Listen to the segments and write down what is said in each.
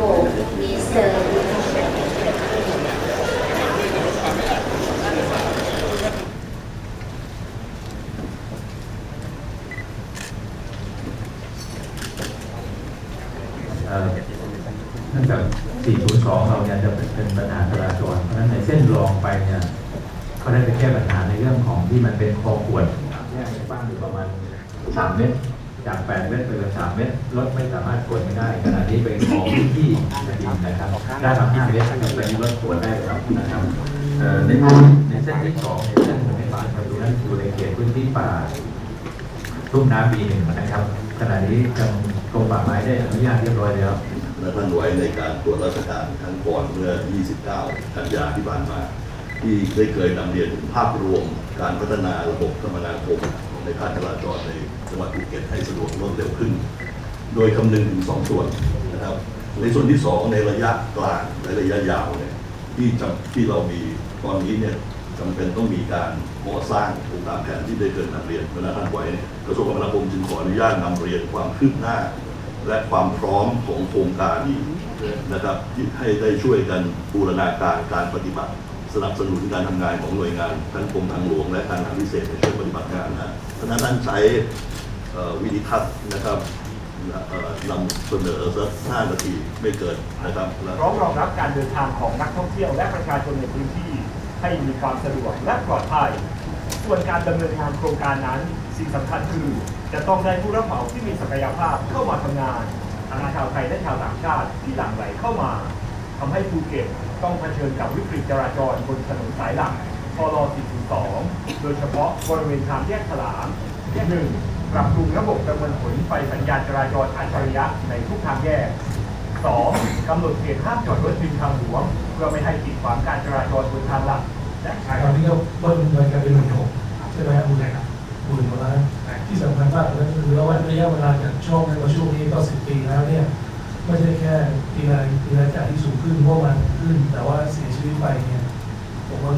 Ilan Sanbo Mr. เอ่อเนื่องจาก402 เราเนี่ยจะเป็นปัญหาจราจร เพราะฉะนั้นในเส้นรองไปเนี่ยเขาได้ไปแก้ปัญหาในเรื่องของที่มันเป็นคอขวดแยกในบ้างอยู่ประมาณ3เมตร จาก 8 เมตรไปเป็น3เมตรรถไม่สามารถขวดไม่ได้ ขณะนี้เป็นของพื้นที่แผ่นดินนะครับได้ทำ5เมตรก็เป็นรถขวดได้แล้วนะครับเอ่อในในเส้นที่สองในเส้นของในป่าประตูนั้นอยู่ในเขตพื้นที่ป่ารุ่มน้ำปีหนึ่งนะครับขณะนี้ทางกรมป่าไม้ได้อนุญาตเรียบร้อยแล้วและท่านไว้ในการตรวจราชการครั้งก่อนเมื่อ 29 กันยาที่ผ่านมา ที่ได้เคยนำเรียนถึงภาพรวมการพัฒนาระบบคมนาคมในการจราจรในจังห วัดภูเก็ตให้สะดวกรวดเร็วขึ้น โดยคำนึงถึงสองส่วนนะครับ ในส่วนที่สองในระยะกลางและระยะยาวเนี่ยที่จที่เรามีตอนนี้เนี่ยจำเป็นต้องมีการก่อสร้างตามแผนที่ได้เคยนำเรียนเวลาท่านไว้กระทรวงคมนาคมจึงขออนุญาตนำเรียนความคืบหน้า และความพร้อมของโครงการนะครับที่ให้ได้ช่วยกันบูรณาการการปฏิบัติ สนับสนุนการทำงานของหน่วยงานทั้งกรมทางหลวงและการทางพิเศษในช่วงปฏิบัติงานนะเพราะฉะนั้นท่านใช้ วิธีทัศน์นะครับนำเสนอสักห้านาทีไม่เกินนะครับพร้อมรองรับการเดินทางของนักท่องเที่ยวและประชาชนในพื้นที่ ให้มีความสะดวกและปลอดภัย ส่วนการดำเนินงานโครงการนั้น สิ่งสำคัญคือ จะต้องได้ผู้รับเหมาที่มีศักยภาพเข้ามาทำงานทั้งชาวไทยและชาวต่างชาติที่หลั่งไหลเข้ามาทำให้ภูเก็ตต้องเผชิญกับวิกฤตจราจรบนถนนสายหลักพล402 โดยเฉพาะบริเวณทางแยกฉลามแยกหนึ่ง ปรับปรุงระบบประเมินผลไฟสัญญาณจราจรอัจฉริยะในทุกทางแยกสองกำหนดเขตห้ามจอดรถริมทางหลวงเพื่อไม่ให้กีดขวางการจราจรบนทางหลักและใช้ตอนนี้ก็เบิ้ลเงินกันเป็นหมื่นหกใช่ไหมครับคุณแม่ครับหมื่นกว่าล้านที่สำคัญมากก็คือเระระยะเวลาจากช่วงนั้นมาช่วงนี้ก็สิบปีแล้วเนี่ยไม่ใช่แค่ปีรายปีรายจ่ายที่สูงขึ้นเพราะมันขึ้น แต่ว่าเสียชีวิตไปเนี่ยผมว่า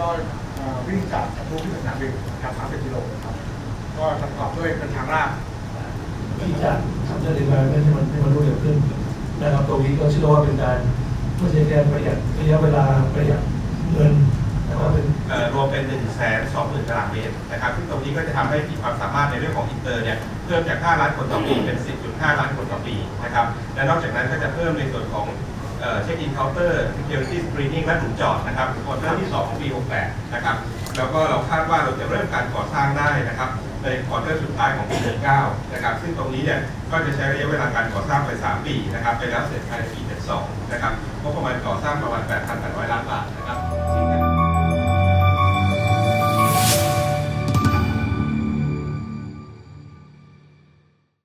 ต่อครับก็เอ่อวิ่งจากมูที่สนามบินจาก30กิโลครับ ก็ประกอบด้วยเป็นทางลาดที่จะทำให้เด็กมาให้มันให้มันรวดเร็วขึ้นนะครับตรงนี้ก็เชื่อว่าเป็นการไม่ใช่แค่ประหยัดระยะเวลาประหยัดเงินนะครับเป็นเอ่อรวมเป็น1นึ่งแสนสองหมื่นตารางเมตรนะครับซึ่งตรงนี้ก็จะทำให้มีความสามารถในเรื่องของอินเตอร์เนี่ยเพิ่มจาก 5 ล้านคนต่อปีเป็น 10.5 ล้านคนต่อปีนะครับและนอกจากนั้นก็จะเพิ่มในส่วนของ เช็คอินเคาน์เตอร์ security screening และหลุมจอดนะครับควอเตอร์ที่2ของปี 68 นะครับ แล้วก็เราคาดว่าเราจะเริ่มการก่อสร้างได้นะครับในควอเตอร์สุดท้ายของปี19นะครับ ซึ่งตรงนี้เนี่ยก็จะใช้ระยะเวลาการก่อสร้างไป 3 ปีนะครับ ไปแล้วเสร็จภายในปี 72 นะครับงบประมาณก่อสร้างประมาณ 8,800 ล้านบาทนะครับ